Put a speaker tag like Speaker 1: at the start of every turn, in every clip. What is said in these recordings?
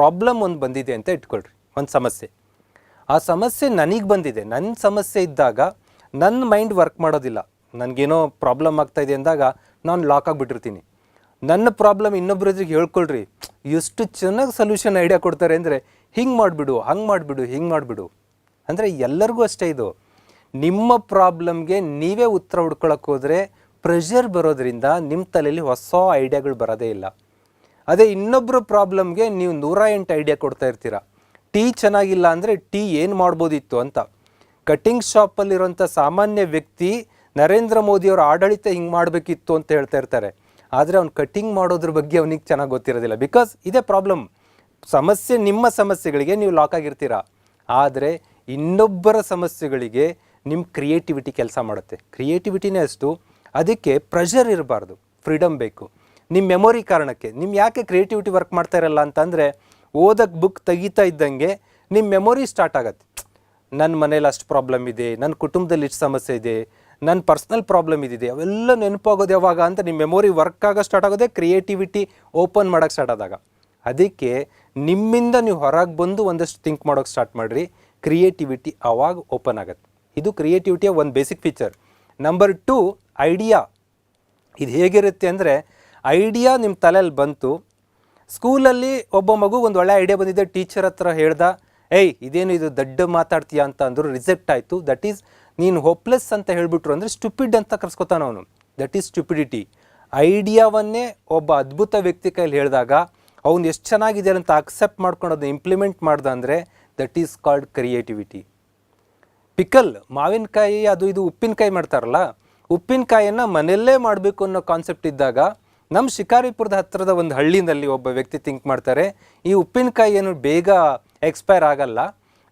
Speaker 1: Problem ಒಂದು ಬಂದಿದೆ ಅಂತ ಇಟ್ಕೊಳ್ರಿ, ಒಂದು ಸಮಸ್ಯೆ. ಆ ಸಮಸ್ಯೆ ನನಗೆ ಬಂದಿದೆ. ನನ್ನ ಸಮಸ್ಯೆ ಇದ್ದಾಗ ನನ್ನ ಮೈಂಡ್ ವರ್ಕ್ ಮಾಡೋದಿಲ್ಲ. ನನಗೇನೋ ಪ್ರಾಬ್ಲಮ್ ಆಗ್ತಾ ಇದೆ ಅಂದಾಗ ನಾನು ಲಾಕ್ ಆಗಿಬಿಟ್ಟಿರ್ತೀನಿ. ನನ್ನ ಪ್ರಾಬ್ಲಮ್ ಇನ್ನೊಬ್ಬರಿಗೆ ಹೇಳ್ಕೊಳ್ರಿ. ಎಷ್ಟು ಚೆನ್ನಾಗಿ ಸೊಲ್ಯೂಷನ್ ಐಡಿಯಾ ಕೊಡ್ತಾರೆ ಅಂದರೆ, ಹಿಂಗೆ ಮಾಡಿಬಿಡು, ಹಂಗೆ ಮಾಡಿಬಿಡು, ಹಿಂಗೆ ಮಾಡಿಬಿಡು. ಅಂದರೆ ಎಲ್ಲರಿಗೂ ಅಷ್ಟೇ ಇದು. ನಿಮ್ಮ ಪ್ರಾಬ್ಲಮ್ಗೆ ನೀವೇ ಉತ್ತರ ಹುಡ್ಕೊಳಕ್ಕೆ ಹೋದರೆ ಪ್ರೆಷರ್ ಬರೋದ್ರಿಂದ ನಿಮ್ಮ ತಲೆಯಲ್ಲಿ ಹೊಸ ಐಡಿಯಾಗಳು ಬರೋದೇ ಇಲ್ಲ. ಅದೇ ಇನ್ನೊಬ್ಬರ ಪ್ರಾಬ್ಲಮ್ಗೆ ನೀವು ನೂರ ಎಂಟು ಐಡಿಯಾ ಕೊಡ್ತಾ ಇರ್ತೀರ. ಟೀ ಚೆನ್ನಾಗಿಲ್ಲ ಅಂದರೆ ಟೀ ಏನು ಮಾಡ್ಬೋದಿತ್ತು ಅಂತ. ಕಟಿಂಗ್ ಶಾಪಲ್ಲಿರೋಂಥ ಸಾಮಾನ್ಯ ವ್ಯಕ್ತಿ ನರೇಂದ್ರ ಮೋದಿಯವರ ಆಡಳಿತ ಹಿಂಗೆ ಮಾಡಬೇಕಿತ್ತು ಅಂತ ಹೇಳ್ತಾ ಇರ್ತಾರೆ. ಆದರೆ ಅವ್ನು ಕಟಿಂಗ್ ಮಾಡೋದ್ರ ಬಗ್ಗೆ ಅವನಿಗೆ ಚೆನ್ನಾಗಿ ಗೊತ್ತಿರೋದಿಲ್ಲ. ಬಿಕಾಸ್ ಇದೇ ಪ್ರಾಬ್ಲಮ್ ಸಮಸ್ಯೆ ನಿಮ್ಮ ಸಮಸ್ಯೆಗಳಿಗೆ ನೀವು ಲಾಕ್ ಆಗಿರ್ತೀರ. ಆದರೆ ಇನ್ನೊಬ್ಬರ ಸಮಸ್ಯೆಗಳಿಗೆ ನಿಮ್ಮ ಕ್ರಿಯೇಟಿವಿಟಿ ಕೆಲಸ ಮಾಡುತ್ತೆ. ಕ್ರಿಯೇಟಿವಿಟಿನೇ ಅಷ್ಟು. ಅದಕ್ಕೆ ಪ್ರೆಷರ್ ಇರಬಾರ್ದು. ಫ್ರೀಡಮ್ ಬೇಕು. ನಿಮ್ಮ ಮೆಮೊರಿ ಕಾರಣಕ್ಕೆ ನಿಮ್ಮ ಯಾಕೆ ಕ್ರಿಯೇಟಿವಿಟಿ ವರ್ಕ್ ಮಾಡ್ತಾ ಇರಲ್ಲ ಅಂತಂದರೆ ಓದಕ್ಕೆ ಬುಕ್ ತೆಗಿತಾ ಇದ್ದಂಗೆ ನಿಮ್ಮ ಮೆಮೊರಿ ಸ್ಟಾರ್ಟ್ ಆಗತ್ತೆ. ನನ್ನ ಮನೇಲಿ ಅಷ್ಟು ಪ್ರಾಬ್ಲಮ್ ಇದೆ ನನ್ನ ಕುಟುಂಬದಲ್ಲಿ ಇಷ್ಟು ಸಮಸ್ಯೆ ಇದೆ ನನ್ನ ಪರ್ಸ್ನಲ್ ಪ್ರಾಬ್ಲಮ್ ಇದಿದೆ, ಅವೆಲ್ಲ ನೆನಪಾಗೋದು ಯಾವಾಗ ಅಂತ ನಿಮ್ಮ ಮೆಮೊರಿ ವರ್ಕ್ ಆಗೋ ಸ್ಟಾರ್ಟ್ ಆಗೋದೇ ಕ್ರಿಯೇಟಿವಿಟಿ ಓಪನ್ ಮಾಡೋಕ್ಕೆ ಸ್ಟಾರ್ಟ್ ಆದಾಗ. ಅದಕ್ಕೆ ನಿಮ್ಮಿಂದ ನೀವು ಹೊರಗೆ ಬಂದು ಒಂದಷ್ಟು ಥಿಂಕ್ ಮಾಡೋಕ್ಕೆ ಸ್ಟಾರ್ಟ್ ಮಾಡಿರಿ ಕ್ರಿಯೇಟಿವಿಟಿ ಆವಾಗ ಓಪನ್ ಆಗುತ್ತೆ. ಇದು ಕ್ರಿಯೇಟಿವಿಟಿಯ ಒಂದು basic feature number two idea ಇದು ಹೇಗಿರುತ್ತೆ ಅಂದರೆ ಐಡಿಯಾ ನಿಮ್ಮ ತಲೆಯಲ್ಲಿ ಬಂತು. ಸ್ಕೂಲಲ್ಲಿ ಒಬ್ಬ ಮಗು ಒಂದು ಒಳ್ಳೆ ಐಡಿಯಾ ಬಂದಿದೆ. ಟೀಚರ್ ಹತ್ರ ಹೇಳ್ದ, ಏಯ್, ಇದೇನು ಇದು ದಡ್ಡ ಮಾತಾಡ್ತೀಯಾ ಅಂತ ಅಂದರು ರಿಜೆಕ್ಟ್ ಆಯಿತು. ದಟ್ ಈಸ್ ನೀನು ಹೋಪ್ಲೆಸ್ ಅಂತ ಹೇಳಿಬಿಟ್ರು ಅಂದರೆ ಸ್ಟುಪಿಡ್ ಅಂತ ಕರ್ಸ್ಕೊತಾನ ಅವನು. ದಟ್ ಈಸ್ ಸ್ಟುಪಿಡಿಟಿ ಐಡಿಯಾವನ್ನೇ ಒಬ್ಬ ಅದ್ಭುತ ವ್ಯಕ್ತಿ ಕೈಲಿ ಹೇಳಿದಾಗ, ಅವ್ನು ಎಷ್ಟು ಚೆನ್ನಾಗಿದೆ ಅಂತ ಅಕ್ಸೆಪ್ಟ್ ಮಾಡ್ಕೊಂಡು ಅದನ್ನ ಇಂಪ್ಲಿಮೆಂಟ್ ಮಾಡ್ದ ಅಂದರೆ that is called creativity pickle, ಮಾವಿನಕಾಯಿ, ಅದು ಇದು ಉಪ್ಪಿನಕಾಯಿ ಮಾಡ್ತಾರಲ್ಲ, ಉಪ್ಪಿನಕಾಯಿಯನ್ನು ಮನೆಯಲ್ಲೇ ಮಾಡಬೇಕು ಅನ್ನೋ ಕಾನ್ಸೆಪ್ಟ್ ಇದ್ದಾಗ ನಮ್ಮ ಶಿಕಾರಿಪುರದ ಹತ್ತಿರದ ಒಂದು ಹಳ್ಳಿನಲ್ಲಿ ಒಬ್ಬ ವ್ಯಕ್ತಿ ಥಿಂಕ್ ಮಾಡ್ತಾರೆ, ಈ ಉಪ್ಪಿನಕಾಯಿ ಏನು ಬೇಗ ಎಕ್ಸ್ಪೈರ್ ಆಗಲ್ಲ,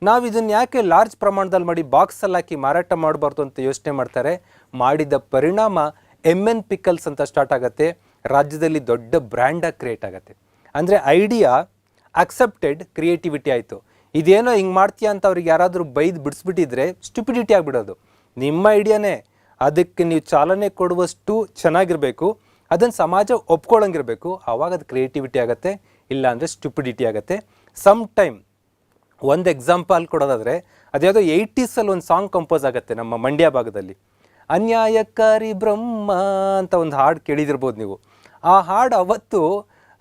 Speaker 1: ನಾವು ಇದನ್ನು ಯಾಕೆ ಲಾರ್ಜ್ ಪ್ರಮಾಣದಲ್ಲಿ ಮಾಡಿ ಬಾಕ್ಸಲ್ಲಿ ಹಾಕಿ ಮಾರಾಟ ಮಾಡಬಾರ್ದು ಅಂತ ಯೋಚನೆ ಮಾಡ್ತಾರೆ, ಮಾಡಿದ ಪರಿಣಾಮ ಎಂ ಎನ್ ಪಿಕಲ್ಸ್ ಅಂತ ಸ್ಟಾರ್ಟ್ ಆಗುತ್ತೆ, ರಾಜ್ಯದಲ್ಲಿ ದೊಡ್ಡ ಬ್ರ್ಯಾಂಡಾಗಿ ಕ್ರಿಯೇಟ್ ಆಗುತ್ತೆ. ಅಂದರೆ ಐಡಿಯಾ ಅಕ್ಸೆಪ್ಟೆಡ್ ಕ್ರಿಯೇಟಿವಿಟಿ ಆಯಿತು. ಇದೇನೋ ಹಿಂಗೆ ಮಾಡ್ತೀಯಾ ಅಂತ ಅವ್ರಿಗೆ ಯಾರಾದರೂ ಬೈದು ಬಿಡಿಸ್ಬಿಟ್ಟಿದ್ರೆ ಸ್ಟುಪಿಡಿಟಿ ಆಗಿಬಿಡೋದು. ನಿಮ್ಮ ಐಡಿಯಾನೇ ಅದಕ್ಕೆ ನೀವು ಚಾಲನೆ ಕೊಡುವಷ್ಟು ಚೆನ್ನಾಗಿರಬೇಕು ಅದನ್ನು ಸಮಾಜ ಒಪ್ಕೊಳ್ಳಂಗಿರಬೇಕು. ಆವಾಗ ಅದು ಕ್ರಿಯೇಟಿವಿಟಿ ಆಗುತ್ತೆ ಇಲ್ಲ ಅಂದರೆ ಸ್ಟುಪಿಡಿಟಿ ಆಗುತ್ತೆ. ಸಮ್ ಟೈಮ್ ಒಂದು ಎಕ್ಸಾಂಪಲ್ ಕೊಡೋದಾದರೆ, ಅದ್ಯಾವುದೋ ಏಯ್ಟೀಸಲ್ಲಿ ಒಂದು ಸಾಂಗ್ ಕಂಪೋಸ್ ಆಗುತ್ತೆ ನಮ್ಮ ಮಂಡ್ಯ ಭಾಗದಲ್ಲಿ. ಅನ್ಯಾಯಕಾರಿ ಬ್ರಹ್ಮ ಅಂತ ಒಂದು ಹಾಡು ಕೇಳಿದಿರ್ಬೋದು ನೀವು. ಆ ಹಾಡು ಅವತ್ತು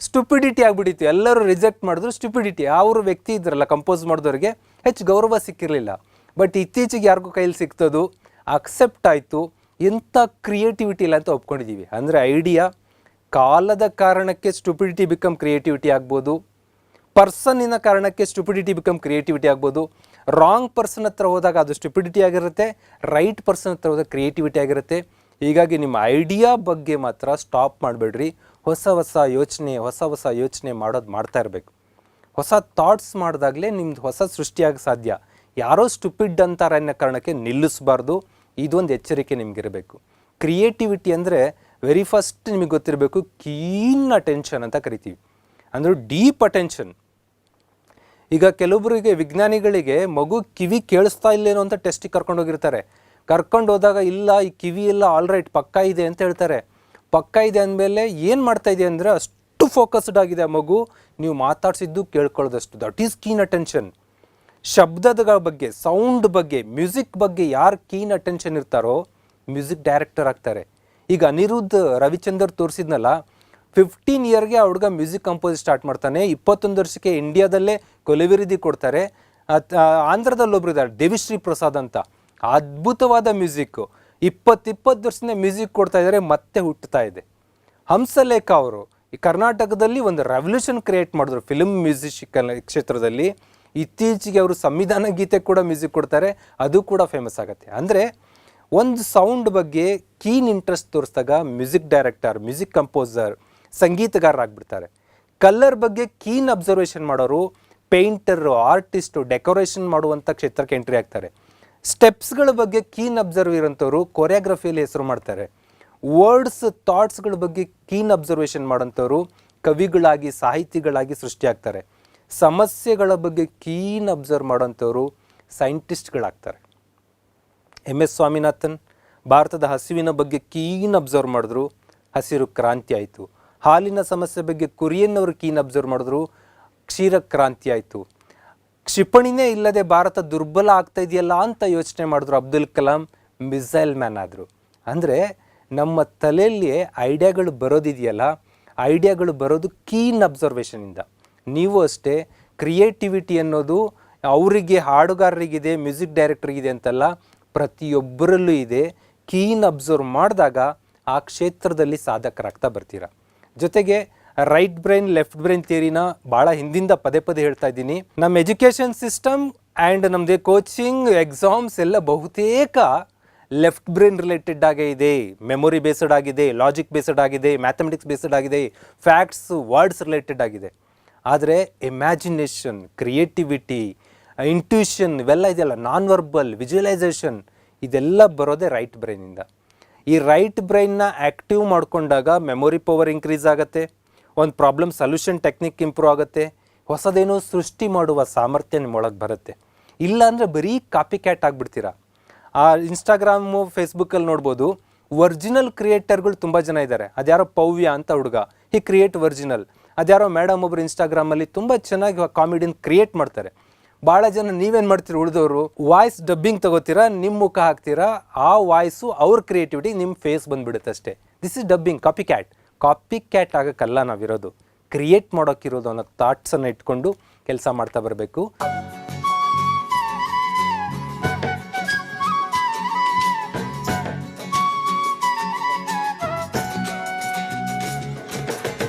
Speaker 1: ಸ್ಟುಪಿಡಿಟಿ ಆಗಿಬಿಟ್ಟಿತ್ತು. ಎಲ್ಲರೂ ರಿಜೆಕ್ಟ್ ಮಾಡಿದ್ರು ಸ್ಟುಪಿಡಿಟಿ ಅವರು ವ್ಯಕ್ತಿ ಇದ್ರಲ್ಲ ಕಂಪೋಸ್ ಮಾಡಿದವ್ರಿಗೆ ಹೆಚ್ಚು ಗೌರವ ಸಿಕ್ಕಿರಲಿಲ್ಲ. ಬಟ್ ಇತ್ತೀಚೆಗೆ ಯಾರಿಗೂ ಕೈಲಿ ಸಿಗ್ತದು ಅಕ್ಸೆಪ್ಟ್ ಆಯಿತು. ಎಂಥ ಕ್ರಿಯೇಟಿವಿಟಿ ಇಲ್ಲ ಅಂತ ಒಪ್ಕೊಂಡಿದ್ದೀವಿ. ಅಂದರೆ ಐಡಿಯಾ ಕಾಲದ ಕಾರಣಕ್ಕೆ ಸ್ಟುಪಿಡಿಟಿ ಬಿಕಮ್ ಕ್ರಿಯೇಟಿವಿಟಿ ಆಗ್ಬೋದು. ಪರ್ಸನ್ನಿನ ಕಾರಣಕ್ಕೆ ಸ್ಟುಪಿಡಿಟಿ ಬಿಕಮ್ ಕ್ರಿಯೇಟಿವಿಟಿ ಆಗ್ಬೋದು. ರಾಂಗ್ ಪರ್ಸನ್ ಹತ್ರ ಹೋದಾಗ ಅದು ಸ್ಟುಪಿಡಿಟಿ ಆಗಿರುತ್ತೆ. ರೈಟ್ ಪರ್ಸನ್ ಹತ್ರ ಹೋದಾಗ ಕ್ರಿಯೇಟಿವಿಟಿ ಆಗಿರುತ್ತೆ. ಹೀಗಾಗಿ ನಿಮ್ಮ ಐಡಿಯಾ ಬಗ್ಗೆ ಮಾತ್ರ ಸ್ಟಾಪ್ ಮಾಡಬೇಡ್ರಿ. ಹೊಸ ಹೊಸ ಯೋಚನೆ, ಹೊಸ ಹೊಸ ಯೋಚನೆ ಮಾಡೋದು ಮಾಡ್ತಾ ಇರಬೇಕು. ಹೊಸ ಥಾಟ್ಸ್ ಮಾಡಿದಾಗಲೇ ನಿಮ್ದು ಹೊಸ ಸೃಷ್ಟಿಯಾಗ ಸಾಧ್ಯ. ಯಾರೋ ಸ್ಟುಪಿಡ್ ಅಂತಾರ ಅನ್ನೋ ಕಾರಣಕ್ಕೆ ನಿಲ್ಲಿಸಬಾರ್ದು. ಇದೊಂದು ಎಚ್ಚರಿಕೆ ನಿಮಗಿರಬೇಕು. ಕ್ರಿಯೇಟಿವಿಟಿ ಅಂದರೆ ವೆರಿ ಫಸ್ಟ್ ನಿಮಗೆ ಗೊತ್ತಿರಬೇಕು ಕೀನ್ ಅಟೆನ್ಷನ್ ಅಂತ ಕರಿತೀವಿ. ಅಂದರೆ ಡೀಪ್ ಅಟೆನ್ಷನ್ ಈಗ ಕೆಲವೊಬ್ಬರಿಗೆ ವಿಜ್ಞಾನಿಗಳಿಗೆ ಮಗು ಕಿವಿ ಕೇಳಿಸ್ತಾ ಇಲ್ಲೇನೋ ಅಂತ ಟೆಸ್ಟಿಗೆ ಕರ್ಕೊಂಡು ಹೋಗಿರ್ತಾರೆ. ಕರ್ಕೊಂಡು ಹೋದಾಗ ಇಲ್ಲ, ಈ ಕಿವಿ ಎಲ್ಲ ಆಲ್ ರೈಟ್ ಪಕ್ಕ ಇದೆ ಅಂತ ಹೇಳ್ತಾರೆ. ಪಕ್ಕ ಇದೆ ಅಂದಮೇಲೆ ಏನು ಮಾಡ್ತಾ ಇದೆ ಅಂದರೆ ಅಷ್ಟು ಫೋಕಸ್ಡ್ ಆಗಿದೆ ಮಗು. ನೀವು ಮಾತಾಡಿಸಿದ್ದು ಕೇಳ್ಕೊಳ್ಳೋದಷ್ಟು. ದಟ್ ಈಸ್ ಕೀನ್ ಅಟೆನ್ಷನ್ ಶಬ್ದದ ಬಗ್ಗೆ ಸೌಂಡ್ ಬಗ್ಗೆ ಮ್ಯೂಸಿಕ್ ಬಗ್ಗೆ ಯಾರು ಕೀನ್ ಅಟೆನ್ಷನ್ ಇರ್ತಾರೋ ಮ್ಯೂಸಿಕ್ ಡೈರೆಕ್ಟರ್ ಆಗ್ತಾರೆ. ಈಗ ಅನಿರುದ್ಧ ರವಿಚಂದರ್ ತೋರಿಸಿದ್ನಲ್ಲ ಫಿಫ್ಟೀನ್ ಇಯರ್ಗೆ ಆ ಹುಡುಗ ಮ್ಯೂಸಿಕ್ ಕಂಪೋಸ್ ಸ್ಟಾರ್ಟ್ ಮಾಡ್ತಾನೆ. ಇಪ್ಪತ್ತೊಂದು ವರ್ಷಕ್ಕೆ ಇಂಡಿಯಾದಲ್ಲೇ ಕೊಲೆವಿರಿದಿ ಕೊಡ್ತಾರೆ. ಆಂಧ್ರದಲ್ಲಿ ಇದ್ದಾರೆ ದೇವಿಶ್ರೀ ಪ್ರಸಾದ್ ಅಂತ. ಅದ್ಭುತವಾದ ಮ್ಯೂಸಿಕ್ಕು ಇಪ್ಪತ್ತಿಪ್ಪತ್ತು ವರ್ಷದಿಂದ ಮ್ಯೂಸಿಕ್ ಕೊಡ್ತಾ ಇದ್ದಾರೆ ಮತ್ತೆ ಹುಟ್ಟುತ್ತಾ ಇದೆ. ಹಂಸಲೇಖ ಅವರು, ಈ ಕರ್ನಾಟಕದಲ್ಲಿ ಒಂದು ರೆವಲ್ಯೂಷನ್ ಕ್ರಿಯೇಟ್ ಮಾಡಿದ್ರು ಫಿಲ್ಮ್ ಮ್ಯೂಸಿಕ್ ಕ್ಷೇತ್ರದಲ್ಲಿ. ಇತ್ತೀಚೆಗೆ ಅವರು ಸಂವಿಧಾನ ಗೀತೆ ಕೂಡ ಮ್ಯೂಸಿಕ್ ಕೊಡ್ತಾರೆ, ಅದು ಕೂಡ ಫೇಮಸ್ ಆಗುತ್ತೆ. ಅಂದರೆ ಒಂದು ಸೌಂಡ್ ಬಗ್ಗೆ ಕೀನ್ ಇಂಟ್ರೆಸ್ಟ್ ತೋರಿಸಿದಾಗ ಮ್ಯೂಸಿಕ್ ಡೈರೆಕ್ಟರ್ ಮ್ಯೂಸಿಕ್ ಕಂಪೋಸರ್ ಸಂಗೀತಗಾರರಾಗ್ಬಿಡ್ತಾರೆ. ಕಲ್ಲರ್ ಬಗ್ಗೆ ಕೀನ್ ಅಬ್ಸರ್ವೇಷನ್ ಮಾಡೋರು ಪೇಂಟರು ಆರ್ಟಿಸ್ಟು ಡೆಕೋರೇಷನ್ ಮಾಡುವಂಥ ಕ್ಷೇತ್ರಕ್ಕೆ ಎಂಟ್ರಿ ಆಗ್ತಾರೆ. ಸ್ಟೆಪ್ಸ್ಗಳ ಬಗ್ಗೆ ಕೀನ್ ಅಬ್ಸರ್ವ್ ಇರೋಂಥವ್ರು ಕೊರಿಯೋಗ್ರಫಿಯಲ್ಲಿ ಹೆಸರು ಮಾಡ್ತಾರೆ. ವರ್ಡ್ಸ್ ಥಾಟ್ಸ್ಗಳ ಬಗ್ಗೆ ಕೀನ್ ಅಬ್ಸರ್ವೇಷನ್ ಮಾಡೋಂಥವ್ರು ಕವಿಗಳಾಗಿ, ಸಾಹಿತಿಗಳಾಗಿ ಸೃಷ್ಟಿಯಾಗ್ತಾರೆ ಸಮಸ್ಯೆಗಳ ಬಗ್ಗೆ ಕೀನ್ ಅಬ್ಸರ್ವ್ ಮಾಡೋಂಥವ್ರು ಸೈಂಟಿಸ್ಟ್ಗಳಾಗ್ತಾರೆ ಎಂ ಎಸ್ ಸ್ವಾಮಿನಾಥನ್ ಭಾರತದ ಹಸಿವಿನ ಬಗ್ಗೆ ಕೀನ್ ಅಬ್ಸರ್ವ್ ಮಾಡಿದ್ರು, ಹಸಿರು ಕ್ರಾಂತಿ ಆಯಿತು. ಹಾಲಿನ ಸಮಸ್ಯೆ ಬಗ್ಗೆ ಕುರಿಯನ್ನವರು ಕೀನ್ ಅಬ್ಸರ್ವ್ ಮಾಡಿದ್ರು, ಕ್ಷೀರ ಕ್ರಾಂತಿ ಆಯಿತು. ಕ್ಷಿಪಣಿನೇ ಇಲ್ಲದೆ ಭಾರತ ದುರ್ಬಲ ಆಗ್ತಾ ಇದೆಯಲ್ಲ ಅಂತ ಯೋಚನೆ ಮಾಡಿದ್ರು ಅಬ್ದುಲ್ ಕಲಾಂ ಮಿಸೈಲ್ ಮ್ಯಾನ್ ಆದರು. ಅಂದರೆ ನಮ್ಮ ತಲೆಯಲ್ಲಿಯೇ ಐಡಿಯಾಗಳು ಬರೋದಿದೆಯಲ್ಲ ಐಡಿಯಾಗಳು ಬರೋದು ಕೀನ್ ಅಬ್ಸರ್ವೇಷನಿಂದ ನೀವು ಅಷ್ಟೇ ಕ್ರಿಯೇಟಿವಿಟಿ ಅನ್ನೋದು ಅವರಿಗೆ, ಹಾಡುಗಾರರಿಗಿದೆ ಮ್ಯೂಸಿಕ್ ಡೈರೆಕ್ಟ್ರಿಗಿದೆ ಅಂತಲ್ಲ, ಪ್ರತಿಯೊಬ್ಬರಲ್ಲೂ ಇದೆ. ಕೀನ್ ಅಬ್ಸರ್ವ್ ಮಾಡಿದಾಗ ಆ ಕ್ಷೇತ್ರದಲ್ಲಿ ಸಾಧಕರಾಗ್ತಾ ಬರ್ತೀರಾ? ಜೊತೆಗೆ ರೈಟ್ ಬ್ರೈನ್ ಲೆಫ್ಟ್ ಬ್ರೈನ್ ಥಿಯರಿನ ಭಾಳ ಹಿಂದಿಂದ ಪದೇ ಪದೇ ಹೇಳ್ತಾ ಇದ್ದೀನಿ. ನಮ್ಮ ಎಜುಕೇಷನ್ ಸಿಸ್ಟಮ್ ಆ್ಯಂಡ್ ನಮ್ಮದೇ ಕೋಚಿಂಗ್ ಎಕ್ಸಾಮ್ಸ್ ಎಲ್ಲ ಬಹುತೇಕ ಲೆಫ್ಟ್ ಬ್ರೈನ್ ರಿಲೇಟೆಡ್ ಆಗೇ ಇದೆ. ಮೆಮೊರಿ ಬೇಸ್ಡ್ ಆಗಿದೆ ಲಾಜಿಕ್ ಬೇಸ್ಡ್ ಆಗಿದೆ ಮ್ಯಾಥಮೆಟಿಕ್ಸ್ ಬೇಸ್ಡ್ ಆಗಿದೆ ಫ್ಯಾಕ್ಟ್ಸ್ ವರ್ಡ್ಸ್ ರಿಲೇಟೆಡ್ ಆಗಿದೆ. ಆದರೆ ಇಮ್ಯಾಜಿನೇಷನ್ ಕ್ರಿಯೇಟಿವಿಟಿ ಇಂಟ್ಯೂಷನ್ ಇವೆಲ್ಲ ಇದೆಯಲ್ಲ ನಾನ್ ವರ್ಬಲ್ ವಿಜುವಲೈಸೇಷನ್ ಇದೆಲ್ಲ ಬರೋದೇ ರೈಟ್ ಬ್ರೈನಿಂದ ಈ ರೈಟ್ ಬ್ರೈನ್ನ ಆ್ಯಕ್ಟಿವ್ ಮಾಡಿಕೊಂಡಾಗ ಮೆಮೊರಿ ಪವರ್ ಇನ್ಕ್ರೀಸ್ ಆಗುತ್ತೆ, ಒಂದು ಪ್ರಾಬ್ಲಮ್ ಸೊಲ್ಯೂಷನ್ ಟೆಕ್ನಿಕ್ ಇಂಪ್ರೂವ್ ಆಗುತ್ತೆ, ಹೊಸದೇನೋ ಸೃಷ್ಟಿ ಮಾಡುವ ಸಾಮರ್ಥ್ಯ ನಿಮ್ಮೊಳಗೆ ಬರುತ್ತೆ. ಇಲ್ಲ ಅಂದರೆ ಬರೀ ಕಾಪಿ ಕ್ಯಾಟ್ ಆಗಿಬಿಡ್ತೀರಾ? ಆ ಇನ್ಸ್ಟಾಗ್ರಾಮು ಫೇಸ್ಬುಕ್ಕಲ್ಲಿ ನೋಡ್ಬೋದು ಒರಿಜಿನಲ್ ಕ್ರಿಯೇಟರ್ಗಳು ತುಂಬ ಜನ ಇದ್ದಾರೆ ಅದ್ಯಾರೋ ಪವ್ಯ ಅಂತ ಹುಡುಗ. ಹಿ ಕ್ರಿಯೇಟ್ ಒರಿಜಿನಲ್ ಅದ್ಯಾರೋ ಮೇಡಮ್ ಒಬ್ರು ಇನ್ಸ್ಟಾಗ್ರಾಮಲ್ಲಿ ತುಂಬ ಚೆನ್ನಾಗಿ ಕಾಮಿಡಿನ ಕ್ರಿಯೇಟ್ ಮಾಡ್ತಾರೆ. ಭಾಳ ಜನ ನೀವೇನು ಮಾಡ್ತೀರಿ ಉಳಿದವರು ವಾಯ್ಸ್ ಡಬ್ಬಿಂಗ್ ತಗೋತೀರಾ ನಿಮ್ಮ ಮುಖ ಹಾಕ್ತೀರಾ, ಆ ವಾಯ್ಸು ಅವ್ರ ಕ್ರಿಯೇಟಿವಿಟಿ ನಿಮ್ಮ ಫೇಸ್ ಬಂದ್ಬಿಡುತ್ತೆ ಅಷ್ಟೇ. This is dubbing copy cat copy cat ಆಗೋಕ್ಕಲ್ಲ ನಾವಿರೋದು. ಕ್ರಿಯೇಟ್ ಮಾಡೋಕ್ಕಿರೋದು ಅನ್ನೋ ಥಾಟ್ಸನ್ನು ಇಟ್ಕೊಂಡು ಕೆಲಸ ಮಾಡ್ತಾ ಬರಬೇಕು.